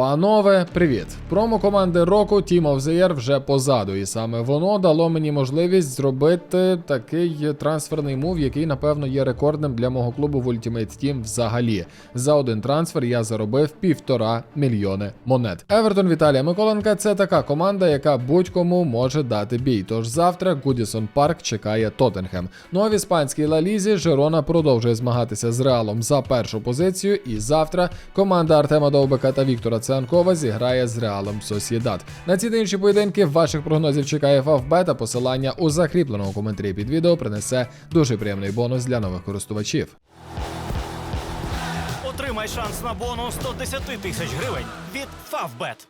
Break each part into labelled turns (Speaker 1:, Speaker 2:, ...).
Speaker 1: Панове, привіт! Промо команди року Team of the Year вже позаду, і саме воно дало мені можливість зробити такий трансферний мув, який, напевно, є рекордним для мого клубу в Ultimate Team взагалі. За один трансфер я заробив півтора мільйони монет. Евертон Віталія Миколенка це така команда, яка будь-кому може дати бій. Тож завтра Гудісон Парк чекає Тоттенхем. Ну а в іспанській Ла Лізі Жерона продовжує змагатися з Реалом за першу позицію. І завтра команда Артема Довбика та Віктора Цианкова зіграє з Реалом Сосєдат. На ці та інші поєдинки ваших прогнозів чекає Фавбет, а посилання у закріпленому коментарі під відео принесе дуже приємний бонус для нових користувачів.
Speaker 2: Отримай шанс на бонус 110 тисяч гривень від Favbet.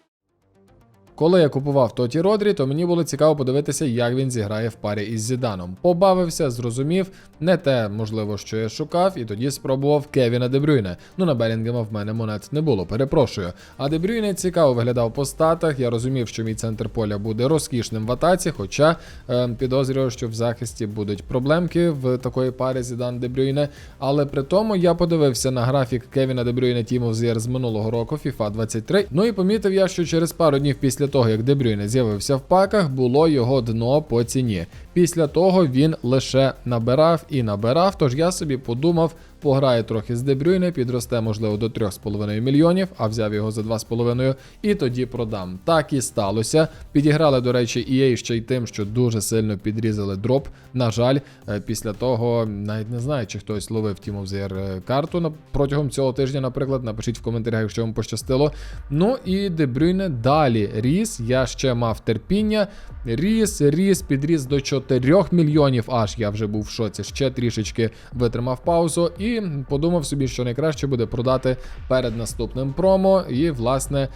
Speaker 1: Коли я купував Тоті Родрі, то мені було цікаво подивитися, як він зіграє в парі із Зіданом. Побавився, зрозумів, не те, можливо, що я шукав, і тоді спробував Кевіна Дебрюйне. Ну на Белінгема в мене монет не було, перепрошую. А Дебрюйне цікаво виглядав по статах. Я розумів, що мій центр поля буде розкішним в атаці, хоча е, підозрював, що в захисті будуть проблемки в такої парі Зідан Дебрюйне. Але при тому я подивився на графік Кевіна Дебрюйне Year з минулого року, FIFA 23. Ну і помітив я, що через пару днів після того, як Дебрюйне з'явився в паках, було його дно по ціні. Після того він лише набирав і набирав. Тож я собі подумав, пограє трохи з Дебрюйне, підросте, можливо, до 3,5 мільйонів, а взяв його за 2,5 і тоді продам. Так і сталося. Підіграли, до речі, EA ще й тим, що дуже сильно підрізали дроп. На жаль, е, після того навіть не знаю, чи хтось ловив Team of the Year карту протягом цього тижня, наприклад. Напишіть в коментарях, якщо вам пощастило. Ну і Дебрюйне далі ріс. Я ще мав терпіння. Ріс, ріс, підріс до 4 мільйонів. Аж я вже був в шоці. Ще трішечки витримав паузу і подумав собі, що найкраще буде продати перед наступним промо. І, власне, е,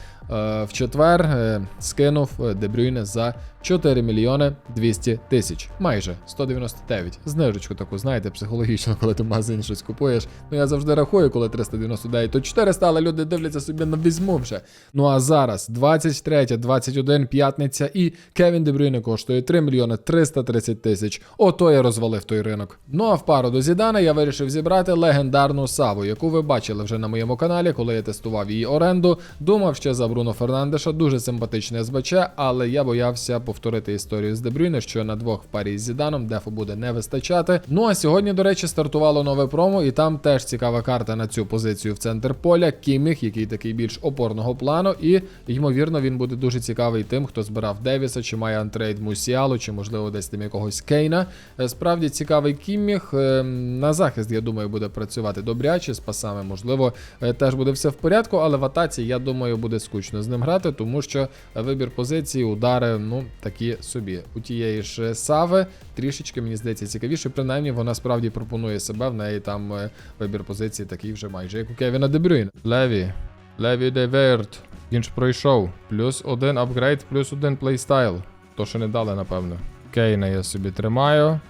Speaker 1: в четвер е, скинув е, Дебрюйне за 4 мільйони 200 тисяч. Майже 199. Знижечку таку, знаєте, психологічно, коли ти в магазині щось купуєш. Ну я завжди рахую, коли 399, то 400, але люди дивляться собі на візьму вже. Ну а зараз 23, 21 п'ятниця і Кевін Дебрюйне коштує 3 мільйони 330 тисяч. Ото я розвалив той ринок. Ну а в пару до Зідана я вирішив зібрати легендарну Саву, яку ви бачили вже на моєму каналі, коли я тестував її оренду. Думав ще за Бруно Фернандеша, дуже симпатичне СБЧ, але я боявся повторити історію з Дебрюйне, що на двох в парі з Зіданом дефу буде не вистачати. Ну а сьогодні, до речі, стартувало нове промо, і там теж цікава карта на цю позицію в центр поля. Кіміх, який такий більш опорного плану, і ймовірно він буде дуже цікавий тим, хто збирав Девіса, чи має антрейд Мусіалу, чи можливо десь там якогось Кейна. Е, Справді цікавий Кіміх. Е, На захист, я думаю, буде працювати добряче з пасами. Можливо, е, теж буде все в порядку, але в атаці, я думаю, буде скучно з ним грати, тому що вибір позиції, удари, ну такі собі. У тієї ж Сави трішечки, мені здається, цікавіше. Принаймні, вона справді пропонує себе. В неї там вибір позиції такий вже майже як у Кевіна Дебрюйна. Леві. Леві Деверт. Він ж пройшов. Плюс один апгрейд, плюс один плейстайл. То, що не дали, напевно. Кейна я собі тримаю.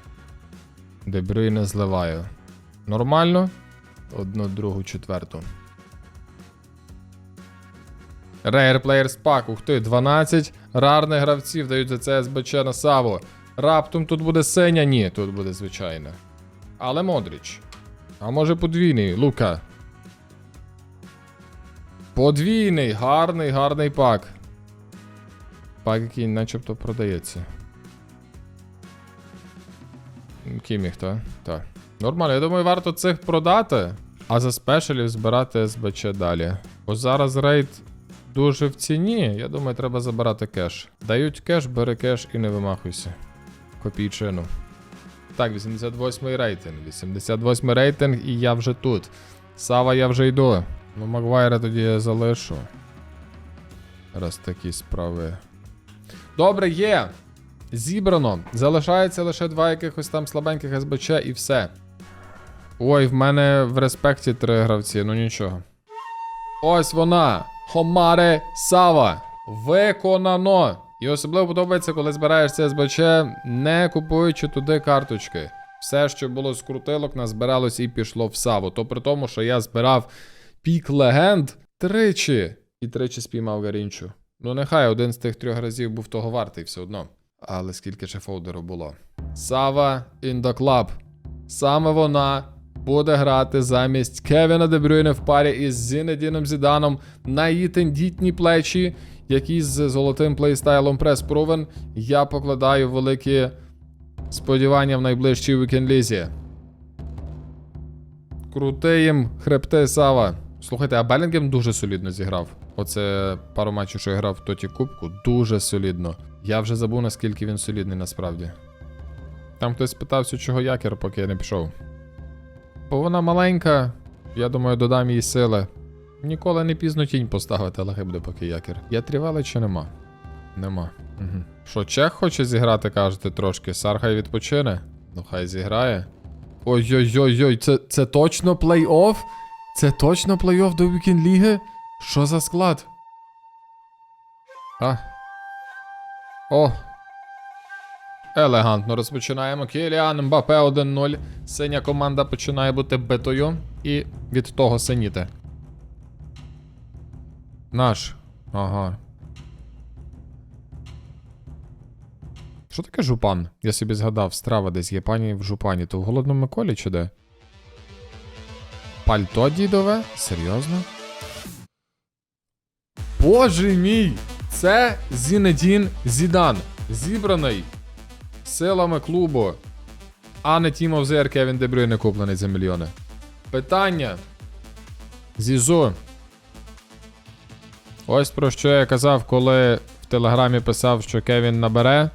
Speaker 1: Дебрюйне зливаю. Нормально. Одну, другу, четверту. Rare Players Pack, ух ти, 12 рарних гравців дають за це на Саву. Раптом тут буде синя, ні, тут буде звичайна. Але Модріч. А може подвійний, Лука. Подвійний, гарний, гарний пак. Пак, який начебто продається. Кіміх, так? Так. Нормально, я думаю, варто цих продати, а за спешелів збирати СБЧ далі. Бо зараз рейд дуже в ціні. Я думаю, треба забирати кеш. Дають кеш, бери кеш і не вимахуйся. Копійчину. Так, 88 рейтинг. 88 рейтинг, і я вже тут. Сава, я вже йду. Ну, Магуайра тоді я залишу. Раз такі справи. Добре, є. Зібрано. Залишається лише два якихось там слабеньких СБЧ і все. Ой, в мене в респекті три гравці, ну нічого. Ось вона. Хомаре Сава. Виконано. І особливо подобається, коли збираєш це СБЧ, не купуючи туди карточки. Все, що було з крутилок, назбиралось і пішло в Саву. То при тому, що я збирав пік легенд тричі. І тричі спіймав Гарінчу. Ну, нехай один з тих трьох разів був того вартий все одно. Але скільки ще фолдеру було. Сава club. Саме вона буде грати замість Кевіна Дебрюйне в парі із Зінедіном Зіданом на її тендітні плечі, які з золотим плейстайлом прес провен. Я покладаю великі сподівання в найближчій вікенд-лізі. Крутий їм хребти Сава. Слухайте, а Белінгем дуже солідно зіграв. Оце пару матчів, що я грав в Тоті Кубку, дуже солідно. Я вже забув, наскільки він солідний насправді. Там хтось питався, чого якір, поки я не пішов. Бо вона маленька, я думаю, додам їй сили. Ніколи не пізно тінь поставити, але хай буде поки якір. Я тривалий чи нема? Нема. Угу. Що, Чех хоче зіграти, кажете, трошки. Сар хай відпочине. Ну хай зіграє. Ой-ой-ой-ой, це, це точно плей-офф? Це точно плей-офф до Вікінд Ліги? Що за склад? А. О. Елегантно розпочинаємо. Кіліан Мбапе 1-0. Синя команда починає бути битою. І від того синіти. Наш. Ага. Що таке жупан? Я собі згадав, страва десь є пані в жупані. То в голодному Миколі чи де? Пальто дідове? Серйозно? Боже мій! Це Зінедін Зідан. Зібраний силами клубу. А не Тім Овзер Кевін Дебрюйне куплений за мільйони. Питання. Зізу. Ось про що я казав, коли в телеграмі писав, що Кевін набере.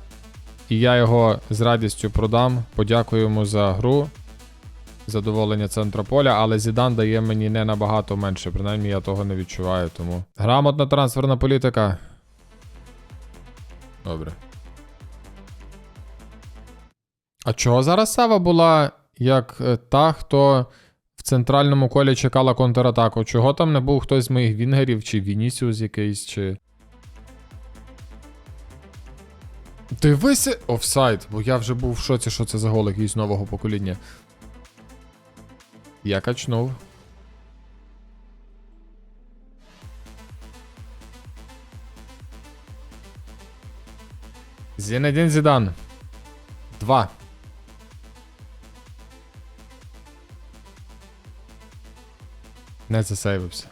Speaker 1: І я його з радістю продам. Подякую йому за гру. Задоволення центра поля, але Зідан дає мені не набагато менше, принаймні я того не відчуваю. Тому. Грамотна трансферна політика. Добре. А чого зараз Сава була як е, та, хто в центральному колі чекала контратаку? Чого там не був хтось з моїх вінгерів, чи Вінісіус якийсь, чи. Дивися. Офсайд, бо я вже був в шоці, що це за гол якийсь нового покоління. Я качнув. Зінедін Зідан. Два. Не засейвився.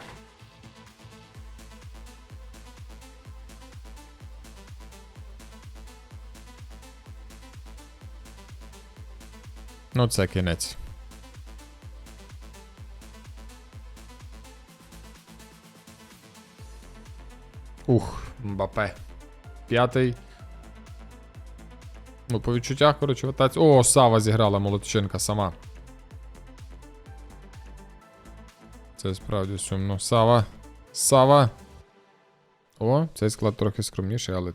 Speaker 1: Ну, це кінець. Ух, Мбапе. П'ятий. Ну, по відчуттях, коротше, ватаць. О, Сава зіграла молодчинка сама. Це справді сумно. Сава. Сава. О, цей склад трохи скромніший, але.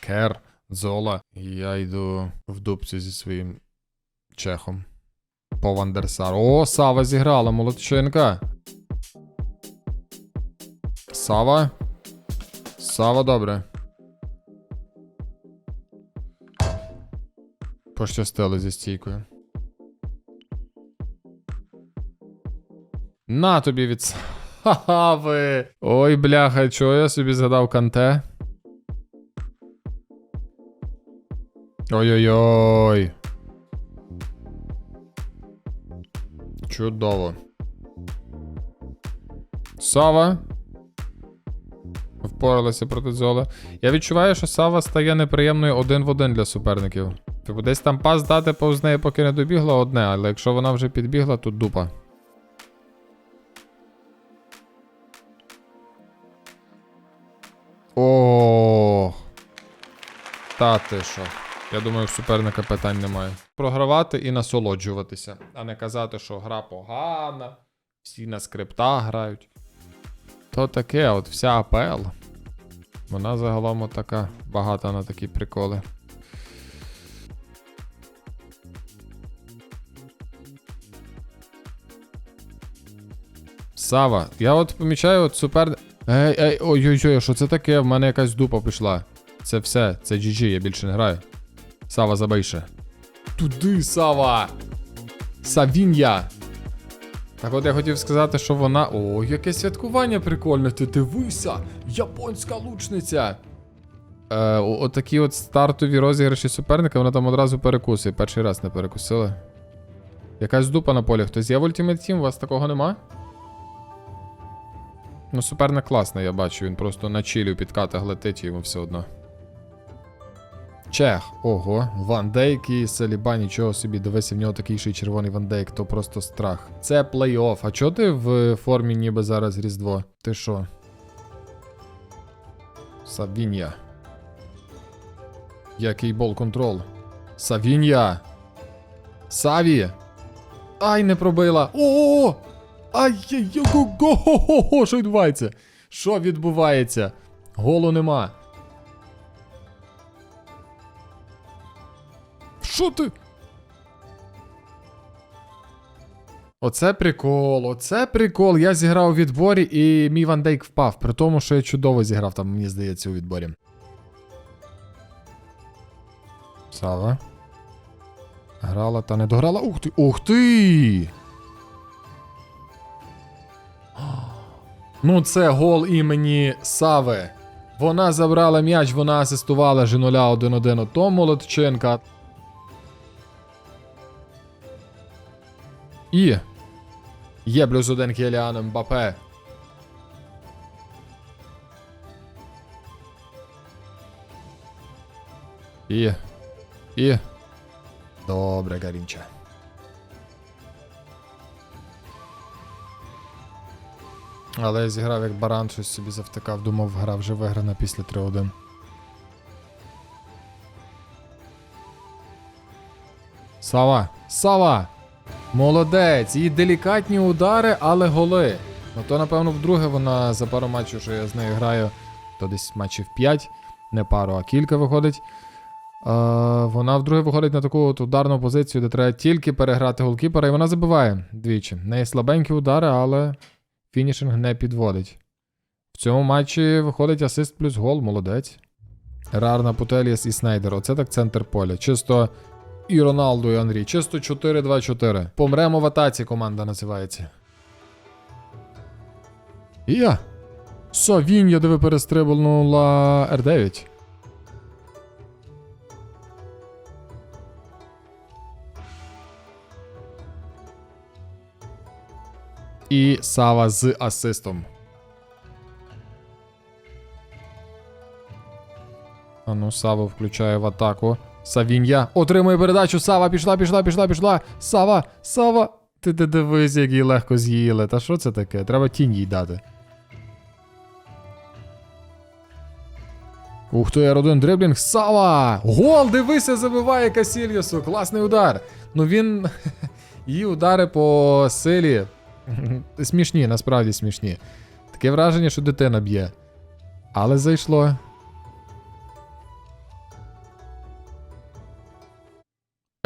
Speaker 1: Кер, Зола. Я йду в дупці зі своїм чехом. По Вандерсару. О, Сава зіграла, молодчинка. Сава. Сава, добре. Пощастило зі стійкою. На тобі від Ха-ха ви. Ой, бляха, чого я собі згадав канте? Ой-ой-ой. Чудово. Сава. Впоралися проти Зола. Я відчуваю, що Сава стає неприємною один в один для суперників. Типу десь там пас дати повз неї, поки не добігла одне, але якщо вона вже підбігла, то дупа. О. Та ти що. Я думаю, в суперника питань немає. Програвати і насолоджуватися, а не казати, що гра погана, всі на скриптах грають. То таке, от вся АПЛ. Вона загалом така багата на такі приколи. Сава, я от помічаю, от супер. Ей, ей, ой-ой-ой, що це таке? В мене якась дупа пішла. Це все, це GG, я більше не граю. Сава, забийше. Туди, Сава! Савінья! Так от я хотів сказати, що вона. О, яке святкування прикольне, ти дивися! Японська лучниця! Е, отакі от стартові розіграші суперника, вона там одразу перекусує. Перший раз не перекусила. Якась дупа на полі. Хтось є в Ultimate Team? У вас такого нема? Ну, суперник класний, я бачу. Він просто на чилю підкатах летить йому все одно. Чех. Ого. Ван Дейк і Саліба, нічого собі. Дивися, в нього такий ще червоний Ван Дейк, то просто страх. Це плей-офф. А чого ти в формі ніби зараз Різдво? Ти що? Савінья. Який бол контрол? Савінья. Саві. Ай, не пробила. О! Ай яй го хо хо хо Що відбувається? Що відбувається? Голу нема. Що ти? Оце прикол, оце прикол. Я зіграв у відборі і мій Ван Дейк впав, при тому, що я чудово зіграв там, мені здається, у відборі. Сава. Грала та не дограла. Ух ти! Ух ти! Ну, це гол імені Сави. Вона забрала м'яч, вона асистувала Жинуля 1-1 ото молодчинка. І. Є плюс один Кіліан Мбапе. І. І. Добре, Гарінча. Але я зіграв як баран, щось собі завтикав, думав, гра вже виграна після 3-1. Сава! Сава! Молодець! Її делікатні удари, але голи. Ну то, напевно, вдруге вона за пару матчів, що я з нею граю, то десь матчів 5, не пару, а кілька виходить. Е, вона вдруге виходить на таку от ударну позицію, де треба тільки переграти голкіпера, і вона забиває двічі. Неї слабенькі удари, але фінішинг не підводить. В цьому матчі виходить асист плюс гол, молодець. Рарна Путеліс і Снайдер. Оце так центр поля. Чисто і Роналду, і Андрій. Чисто 4-2-4. Помремо в атаці команда називається. І я. Савінья, де ви перестрибнула R9. І Сава з асистом. А ну, Сава включає в атаку. Савінья. Отримує передачу. Сава пішла, пішла, пішла, пішла. Сава, Сава. Ти дивись, як її легко з'їли. Та що це таке? Треба тінь їй дати. Ух ти, R1 дриблінг. Сава! Гол! Дивися, забиває Касільєсу. Класний удар. Ну він. Її удари по силі. Смішні, насправді смішні. Таке враження, що дитина б'є. Але зайшло.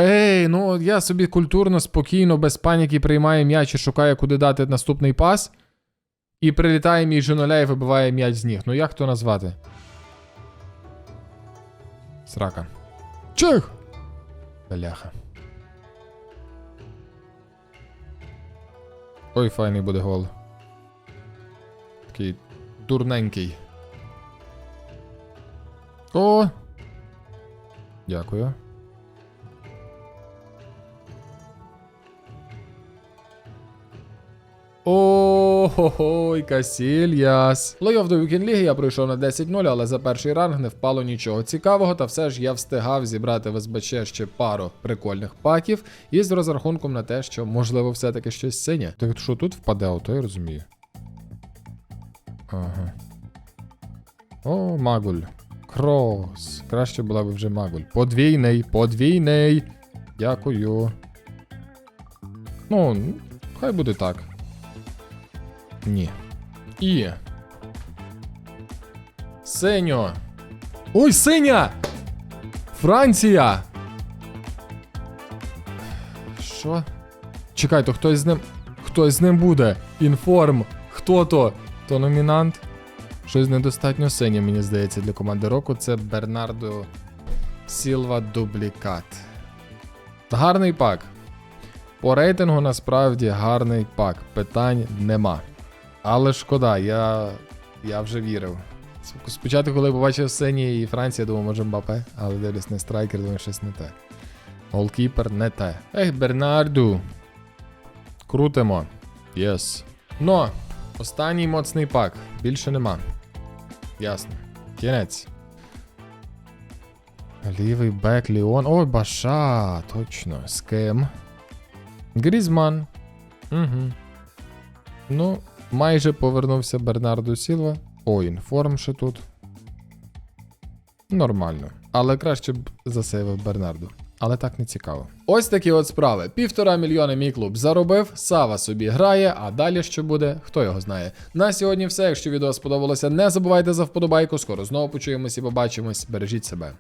Speaker 1: Ей, ну я собі культурно, спокійно, без паніки приймаю м'яч і шукаю, куди дати наступний пас. І прилітає мій Женоля і вибиває м'яч з ніг. Ну як то назвати? Срака. Чех! Бляха. Ой, файний буде гол. Такий дурненький. О! Дякую. Ой, Касільяс. Плей-офф до Вікін Ліги я пройшов на 10-0, але за перший ранг не впало нічого цікавого, та все ж я встигав зібрати в СБЧ ще пару прикольних паків із розрахунком на те, що можливо все-таки щось синє. Так що тут впаде, ото я розумію. Ага. О, Магуль. Крос. Краще була б вже Магуль. Подвійний, подвійний. Дякую. Ну, хай буде так. Ні. І. Сеньо. Ой, синя! Франція! Що? Чекай, то хтось з ним. Хтось з ним буде. Інформ. Хто то? То номінант? Щось недостатньо синє, мені здається, для команди року. Це Бернардо Сілва Дублікат. Гарний пак. По рейтингу насправді гарний пак. Питань нема. Але шкода, я, я вже вірив. Спочатку, коли побачив сині і Франція, думав, може Мбапе, але дивлюсь не страйкер, думаю, щось не те. Голкіпер не те. Ех, Бернарду. Крутимо. Єс. Но, останній моцний пак. Більше нема. Ясно. Кінець. Лівий бек Ліон. Ой, Баша, точно. З ким? Грізман. Угу. Ну, майже повернувся Бернардо Сілва. О, інформ ще тут. Нормально. Але краще б засейвив Бернарду. Але так не цікаво. Ось такі от справи. Півтора мільйона мій клуб заробив, Сава собі грає, а далі що буде, хто його знає. На сьогодні все. Якщо відео сподобалося, не забувайте за вподобайку. Скоро знову почуємось і побачимось. Бережіть себе.